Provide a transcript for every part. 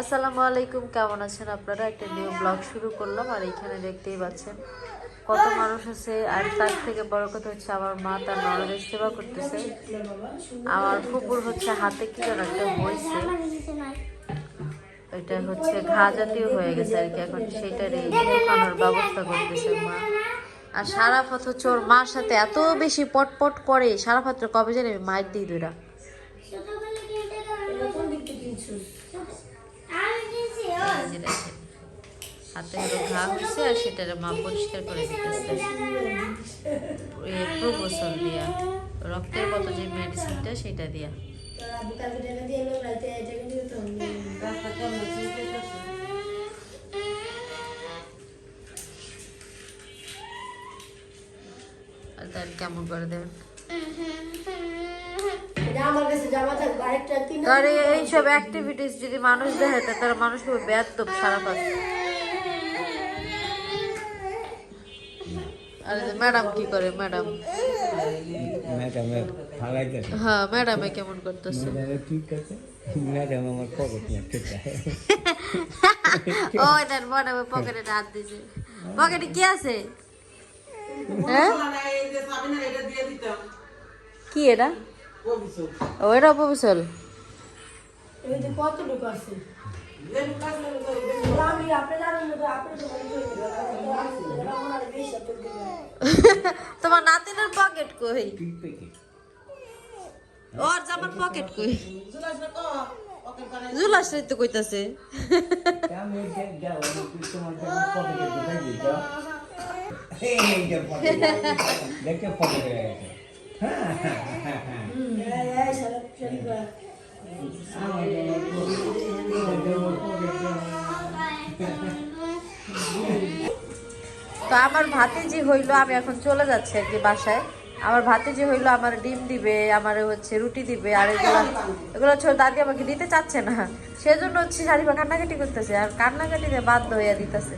আসসালামু আলাইকুম, কেমন আছেন আপনারা? একটা নিউ ব্লগ শুরু করলাম, আর এখানে দেখতেই পাচ্ছেন কত মানুষ আছে। আর তার থেকে বড় কথা হচ্ছে, আমার মা তার নরদের সেবা করতেছে। আমার ফুপুর হচ্ছে হাতে কি যেন একটা হয়েছে। এটা হচ্ছে ঘা জাতীয় হয়ে গেছে আর কি, এখন সেটারই ঢোকানোর ব্যবস্থা করতেছে মা। আর সারাফত হচ্ছে ওর মার সাথে এত বেশি পটপট করে, সারাফাত্র কবে জানি মায়ের দিই দুরা এই যে দেখেন। হাতে হলো ঘা হয়েছে আর সেটার মা পরিষ্কার করে দিতেছে প্রবোসল দিয়া, রক্তের মতো যে মেডিসিনটা সেটা দিয়া আর তার কেমন করে দেবেন আমার কাছে জামা থাকবে আরেকটা কিনে আর এই- এইসব অ্যাক্টিভিটিস যদি মানুষ দেখে তা তারা মানুষ খুব ব্যর্থ সারা পাশ আরে ম্যাডাম কি করে ম্যাডাম ম্যাডামে ফালাইতেছে। হ্যাঁ ম্যাডামে কেমন করতেছে? ম্যাডামে আমার পকেট মারতে ও এটার ম্যাডামে পকেটে হাত দিছে। পকেটে কি আছে? হ্যাঁ কি এটা? ও এটা আপনি তোমার নাতিনের পকেট কই? ওর জামার পকেট কই? জুলাস তো কইতাছে। দেখে পকেটে তো আমার ভাতিজি হইল, আমি এখন চলে যাচ্ছি আর কি বাসায়। আমার ভাতিজি হইল, আমার ডিম দিবে, আমার হচ্ছে রুটি দিবে, আর এগুলো এগুলো ওর দাদি আমাকে দিতে চাচ্ছে না। সেজন্য হচ্ছে শাড়িপা কান্নাকাটি করতেছে, আর কান্নাকাটিতে বাধ্য হইয়া দিতেছে।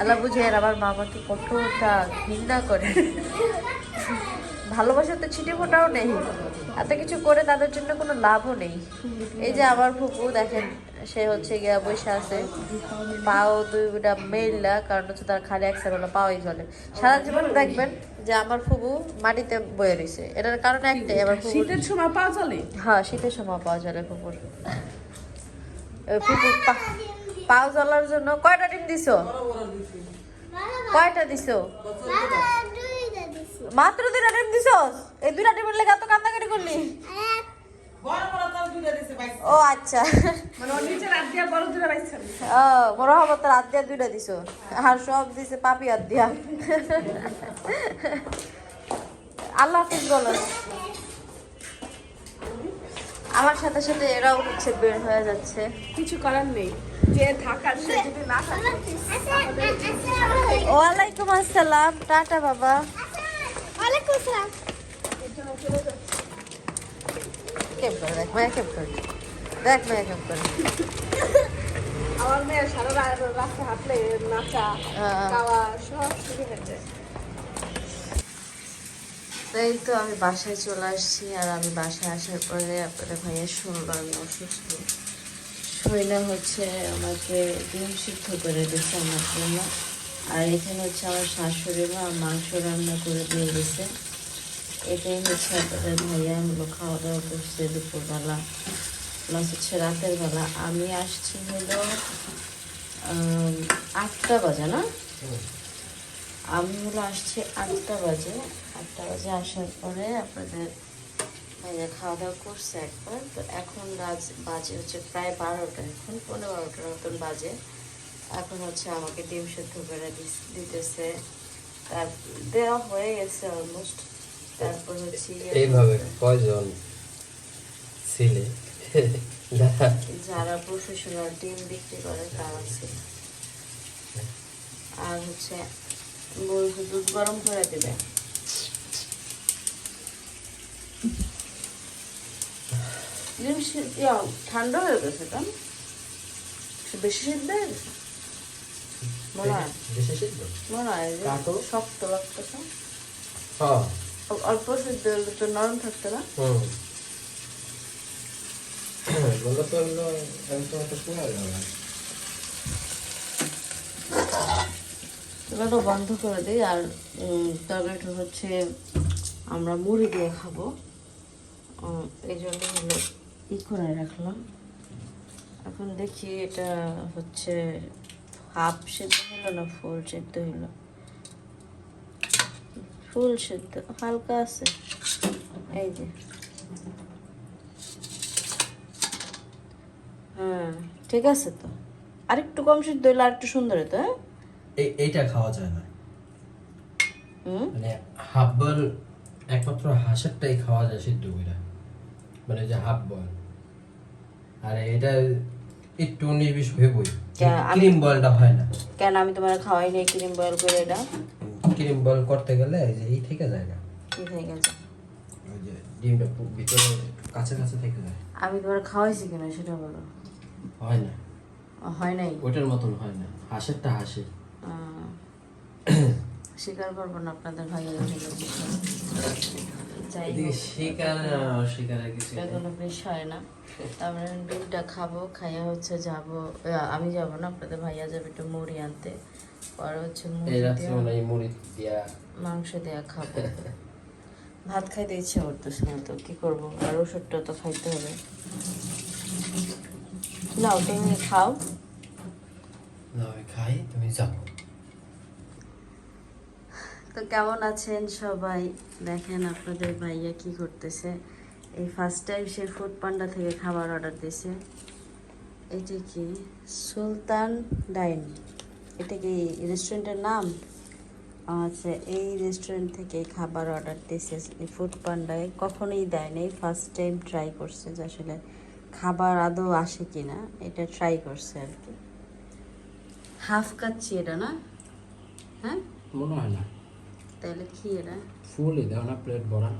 আল্লাহ বুঝে আর আমার মা আমাকে কতটা ঘৃণা করে। ভালোবাসা তো ছিটে ফোটাও নেই। এত কিছু করে তাদের জন্য কোনো লাভও নেই। এই যে আমার ফুপু দেখেন সে হচ্ছে গিয়া বসে আছে। পাও দুইটা মেললা কারণ হচ্ছে তার খালি এক সাইড হলো পাওয়াই চলে। সারা জীবন দেখবেন যে আমার ফুবু মাটিতে বয়ে রয়েছে। এটার কারণ একটাই আমার শীতের সময় পাওয়া চলে? হ্যাঁ শীতের সময় পাওয়া চলে ফুপুর। ওই ফুপু পা- পাও জ্বলার জন্য কয়টা ডিম দিছো? কয়টা দিছো? মাত্র দুইটা ডিম দিছো এই দুইটা ডিমের লেগে এত কান্দাকাটি করলি? ও আচ্ছা। মানে বড় হব দিয়া দুইটা দিছো। আর সব দিছে পাপি হাত দিয়া। আল্লাহ হাফিজ বলো। আমার সাথে সাথে এরাও হচ্ছে বের হয়ে যাচ্ছে। কিছু করার নেই। যে থাকার সে যদি না থাকে ওয়ালাইকুম আসসালাম। টাটা বাবা। কেম করে দেখ মায়া কেম করে দেখ মায়া কেম করে আমার মেয়ের সারা রাস্তা হাঁটলে নাচা হ্যাঁ। খাওয়া সব শুরু হয়ে যায় তাই তো আমি বাসায় চলে আসছি আর আমি বাসায় আসার পরে আপনাদের ভাইয়া শুনলো আমি অসুস্থ শৈলা হচ্ছে আমাকে ডিম সিদ্ধ করে দিচ্ছে আমার জন্য আর এখানে হচ্ছে আমার শাশুড়ি মা মাংস রান্না করে দিয়ে গেছে। এটাই হচ্ছে আপনাদের ভাইয়া হলো খাওয়া দাওয়া করছে দুপুরবেলা। প্লাস হচ্ছে রাতের বেলা। আমি আসছি হলো আটটা বাজে না? আমি হলো আসছি আটটা বাজে। আটটা বাজে আসার পরে আপনাদের ভাইয়া খাওয়া দাওয়া করছে একবার। তো এখন বাজে হচ্ছে প্রায় বারোটা এখন, পনেরো বারোটার মতন বাজে। এখন হচ্ছে আমাকে ডিম সেদ্ধ করে দিতেছে। তার দেওয়া হয়ে গেছে অলমোস্ট তারপর হচ্ছে এইভাবে কয়জন ছিলে? যারা প্রফেশনাল ডিম বিক্রি করে তারা ছিল। আর হচ্ছে বলছে দুধ গরম করে দেবে। ডিম ঠান্ডা হয়ে গেছে কেন? বেশি সিদ্ধ হয়ে গেছে? মনে হয় মনে হয় শক্ত লাগতেছে হ্যাঁ। অল্প সিদ্ধ হলে তো নরম থাকতে না? মূলত হলো আমি তো একটা শোয়া গেলাম চুলাটা বন্ধ করে দিই আর তরকারিটা হচ্ছে আমরা মুড়ি দিয়ে খাব। এই জন্য হলো ই করে রাখলাম। এখন দেখি এটা হচ্ছে হাফ সেদ্ধ হলো না ফুল সেদ্ধ হলো? ফুল সেদ্ধ হালকা আছে। এই যে। হ্যাঁ ঠিক আছে তো। আরেকটু কম সিদ্ধ হলে আরেকটু সুন্দর হতো হ্যাঁ? এইটা খাওয়া যায় না। মানে হাফ বয়েল একমাত্র হাঁসেরটাই খাওয়া যায় সিদ্ধ করে মানে যে হাফ বয়েল আর এটা একটু উনিশ বিশ হয়ে বই আমি- ক্রিম বয়েলটা হয় না। কেন আমি তোমার খাওয়াই নাই ক্রিম বয়েল করে এটা ক্রিম বয়েল করতে গেলে এই যে এই থেকে যায় না। কি হয়ে গেছে। ওই যে ডিমটা ভিতরে কাছে কাছে থেকে যায়। আমি তোমার খাওয়াইছি কিনা সেটা বলো। হয় না। হয় নাই? ওটার মতন হয় না। হাঁসেরটা হাসে স্বীকার করব না আপনাদের ভাইয়ের শিকার অস্বীকারের কিছু এটা কোনো বিষয় না। তারপরে ডিমটা খাব খাইয়া হচ্ছে যাব। আমি যাব না আপনাদের ভাইয়া যাবে একটু মুড়ি আনতে। পরে হচ্ছে মুড়ি দিয়ে মুড়ি দিয়া মাংস দেয়া খাব। ভাত খাইতে ইচ্ছে করতেছে না তো কি করব? আর ওষুধটা তো খাইতে হবে। নাও তুমি খাও। খাই তুমি যাও। তো কেমন আছেন সবাই? দেখেন আপনাদের ভাইয়া কি করতেছে। এই ফার্স্ট টাইম সে ফুড পান্ডা থেকে খাবার অর্ডার দিয়েছে এটি কি? সুলতান ডাইন। এটা কি রেস্টুরেন্টের নাম? আচ্ছা এই রেস্টুরেন্ট থেকে খাবার অর্ডার দিয়েছে এই ফুড পান্ডায় কখনোই দেয় নাই ফার্স্ট টাইম ট্রাই করছে যে আসলে খাবার আদৌ আসে কি না এটা ট্রাই করছে আর কি। হাফ কাচ্ছি এটা না? হ্যাঁ? মনে হয় না। তাহলে কি এটা? ফুলই দাও না প্লেট ভরা।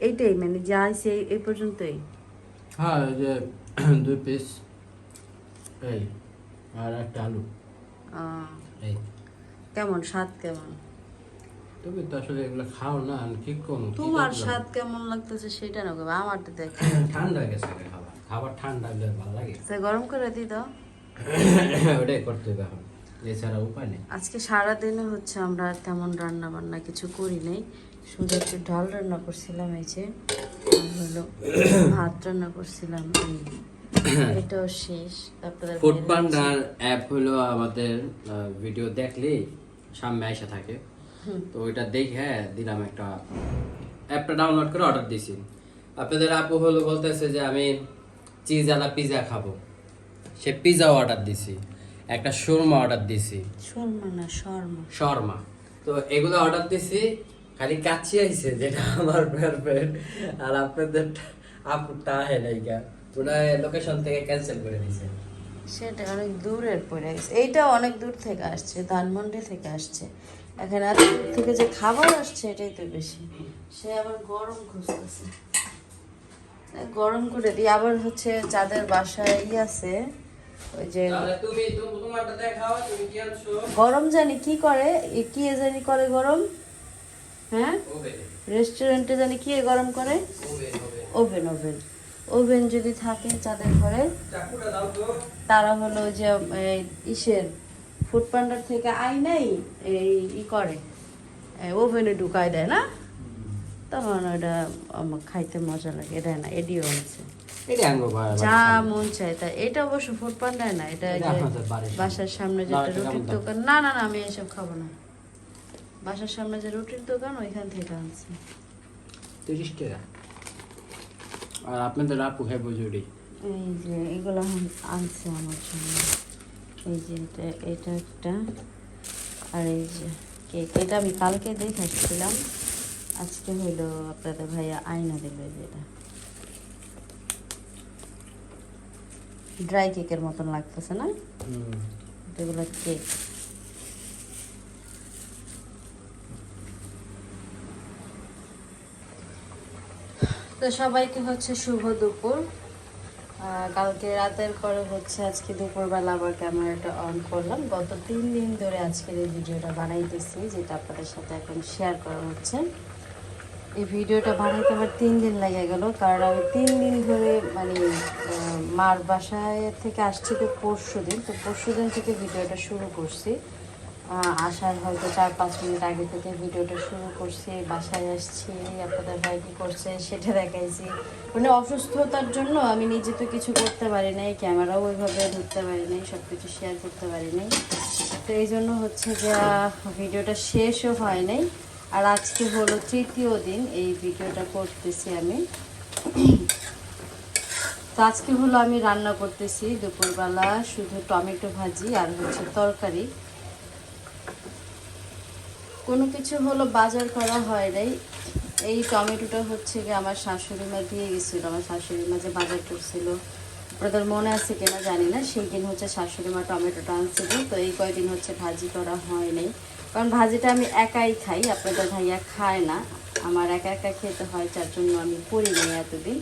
এইটাই মানে যা আছে এই- এই পর্যন্তই। হ্যাঁ যে দুই পিস এই আর একটা আলু। এই। কেমন স্বাদ কেমন? তুমি তো আসলে এগুলো খাও না কি করব? কি তোমার স্বাদ কেমন লাগতেছে সেটা না আমার তো দেখ। ঠান্ডা গেছে খাবার খাবার ঠান্ডা ভালো লাগে। তা গরম করে দিই দাও। ওটাই করতে হবে এখন এছাড়া উপায় নেই। আজকে সারাদিনে হচ্ছে আমরা তেমন রান্না বান্না কিছু করি নাই। শুধু একটু ডাল রান্না করছিলাম এই যে হলো ভাত রান্না করছিলাম। এটাও শেষ। আপনাদের ফুড পান্ডার অ্যাপ হলো আমাদের ভিডিও দেখলেই সামনে এসে থাকে। তো ওইটা দেখে দিলাম একটা অ্যাপটা ডাউনলোড করে অর্ডার দিছি। আপনাদের আপু হলো বলতেছে যে আমি চিজ আলা পিজা খাব। সে পিজা অর্ডার দিছি একটা শর্মা অর্ডার দিছি। শর্মা না শর্মা? শর্মা। তো এগুলো অর্ডার দিছি খালি কাছে আইছে যেটা আমার গার্লফ্রেন্ড আর আপনাদের আপুটা আহে নাইকা ওরা লোকেশন থেকে ক্যান্সেল করে দিছে সেটা অনেক দূরের পড়ে গেছে। এইটা অনেক দূর থেকে আসছে ধানমন্ডি থেকে আসছে। এখানে দূর থেকে যে খাবার আসছে এটাই তো বেশি। সে আবার গরম খুঁজতেছে। গরম করে দিই আবার হচ্ছে যাদের বাসায় ই আছে ওই যে তাহলে তুমি তুমি তোমারটা দেখাও তুমি কি আনছো? গরম জানি কি করে কি এ জানি করে গরম। হ্যাঁ? রেস্টুরেন্টে জানি কি গরম করে? ওভেন ওভেন ওভেন যদি থাকে যাদের ঘরে তারা হলো যে ইসের ফুড পান্ডার থেকে আই নাই এই ই করে। ওভেনে ঢুকায় দেয় না? তখন ওটা আমার খাইতে মজা লাগে দেয় না এডিও আছে। যা মন চায় তা এটা অবশ্য ফুড পান্ডায় না এটা। বাসার সামনে যেটা রুটির দোকান। না না না আমি এসব খাব না। বাসার সামনে যে রুটির দোকান ওইখান থেকে আনছি। তিরিশ টাকা। আর আপনাদের আপু হ্যাঁ বুঝুরি এই যে এগুলো আন- আনছে আমার জন্য। এই যে এটা এটা একটা আর এই যে কেক। এটা আমি কালকে দেখাচ্ছিলাম আজকে হইল আপনাদের ভাইয়া আয়না দিল এই যে এটা। ড্রাই কেকের মতন লাগতেছে না? এগুলো কেক। তো সবাইকে হচ্ছে শুভ দুপুর। কালকে রাতের পরে হচ্ছে আজকে দুপুরবেলা আবার ক্যামেরাটা অন করলাম। গত তিন দিন ধরে আজকের এই ভিডিওটা বানাইতেছি, যেটা আপনাদের সাথে এখন শেয়ার করা হচ্ছে। এই ভিডিওটা বানাইতে আমার তিন দিন লেগে গেল, কারণ আমি তিন দিন ধরে মানে মার বাসায় থেকে আসছি তো পরশু দিন তো পরশু দিন থেকে ভিডিওটা শুরু করছি। আসার হয়তো চার পাঁচ মিনিট আগে থেকে ভিডিওটা শুরু করছি, বাসায় আসছি, আপনাদের ভাই কী করছে সেটা দেখাইছি। মানে অসুস্থতার জন্য আমি নিজে তো কিছু করতে পারি নাই, ক্যামেরাও ওইভাবে ধরতে পারি নাই সব কিছু শেয়ার করতে পারি নাই। তো এই জন্য হচ্ছে যে, ভিডিওটা শেষও হয় নাই। আর আজকে হলো তৃতীয় দিন, এই ভিডিওটা করতেছি আমি। তো আজকে হলো আমি রান্না করতেছি দুপুরবেলা শুধু টমেটো ভাজি আর হচ্ছে তরকারি। কোনো কিছু হলো বাজার করা হয় নাই। এই টমেটোটা হচ্ছে গিয়ে আমার শাশুড়ি মা দিয়ে গেছিল, আমার শাশুড়ি মা যে বাজার করছিল। আপনাদের মনে আছে কিনা জানি না, সেই দিন হচ্ছে শাশুড়ি মা টমেটোটা আনছিল। তো এই কয়দিন হচ্ছে ভাজি করা হয় নাই। কারণ ভাজিটা আমি একাই খাই, আপনাদের ভাইয়া খায় না। আমার একা একা খেতে হয়, যার জন্য আমি করি করিনি এতদিন।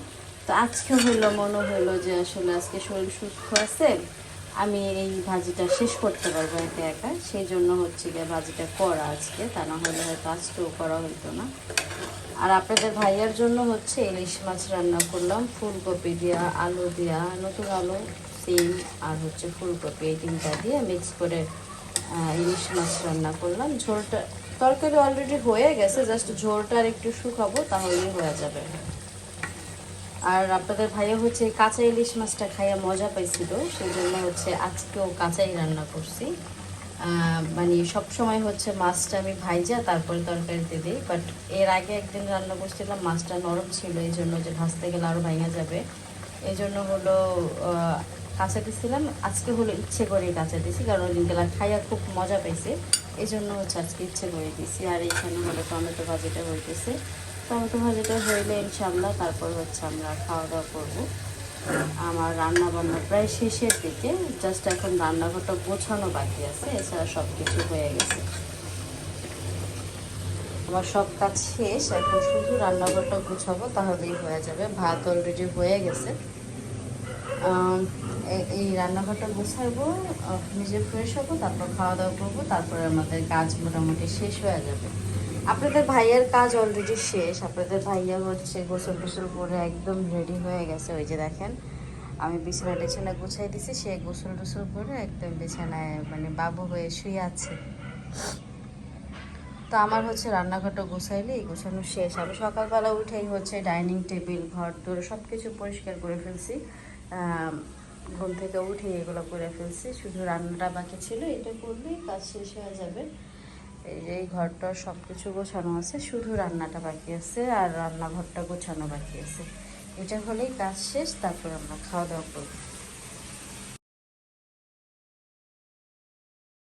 তো আজকে হলো মনে হলো যে আসলে আজকে শরীর সুস্থ আছে। আমি এই ভাজিটা শেষ করতে পারব একা একা। সেই জন্য হচ্ছে গিয়ে ভাজিটা করা আজকে, তা না হলে হয়তো আজকেও করা হতো না। আর আপনাদের ভাইয়ার জন্য হচ্ছে ইলিশ মাছ রান্না করলাম, ফুলকপি দিয়া, আলু দিয়া, নতুন আলু, সিম আর হচ্ছে ফুলকপি এই তিনটা দিয়ে মিক্স করে ইলিশ মাছ রান্না করলাম। ঝোলটা, তরকারি অলরেডি হয়ে গেছে জাস্ট ঝোলটা আর একটু শুকাবো, তাহলেই হয়ে যাবে। আর আপনাদের ভাইয়া হচ্ছে কাঁচা ইলিশ মাছটা খাইয়া মজা পাইছিল সেই জন্য হচ্ছে আজকেও কাঁচাই রান্না করছি। মানে সব সময় হচ্ছে মাছটা আমি ভাইজা, তারপরে তরকারিতে দিই। বাট এর আগে একদিন রান্না করছিলাম, মাছটা নরম ছিল, এই জন্য যে ভাজতে গেলে আরও ভাঙা যাবে। এই জন্য হলো কাঁচা দিছিলাম। আজকে হলো ইচ্ছে করে কাঁচা দিছি, কারণ ওইদিনগুলা খাইয়া খুব মজা পাইছে। এই জন্য হচ্ছে আজকে ইচ্ছে করে দিছি। আর এখানে হলো টমেটো ভাজিটা হইতেছে। টমেটো ভাজিটা হইলে ইনশাল্লাহ তারপর হচ্ছে আমরা খাওয়া দাওয়া করব। আমার রান্না বান্না প্রায় শেষের দিকে জাস্ট এখন রান্নাঘরটা গোছানো বাকি আছে, এছাড়া সব কিছু হয়ে গেছে। আমার সব কাজ শেষ, এখন শুধু রান্নাঘরটা গুছাবো, তাহলেই হয়ে যাবে। ভাত অলরেডি হয়ে গেছে। এই রান্নাঘরটা গুছাবো নিজে ফ্রেশ হব, তারপর খাওয়া দাওয়া করব, তারপরে আমাদের কাজ মোটামুটি শেষ হয়ে যাবে। আপনাদের ভাইয়ের কাজ অলরেডি শেষ। আপনাদের ভাইয়া হচ্ছে গোসল টোসল করে একদম রেডি হয়ে গেছে। ওই যে দেখেন, আমি বিছানা টিছানা গুছাই দিছি, সে গোসল টোসল করে একদম বিছানায় মানে বাবু হয়ে শুয়ে আছে। তো আমার হচ্ছে রান্নাঘরটা গুছাইলে, গোছানো শেষ। আমি সকালবেলা উঠেই হচ্ছে ডাইনিং টেবিল, ঘর দোর সব কিছু পরিষ্কার করে ফেলছি। ঘুম থেকে উঠে এগুলো করে ফেলছি। শুধু রান্নাটা বাকি ছিল, এটা করলেই কাজ শেষ হয়ে যাবে। এই যে এই ঘরটা সব কিছু গোছানো আছে, শুধু রান্নাটা বাকি আছে আর রান্নাঘরটা গোছানো বাকি আছে। এটা হলেই কাজ শেষ, তারপর আমরা খাওয়া দাওয়া করব।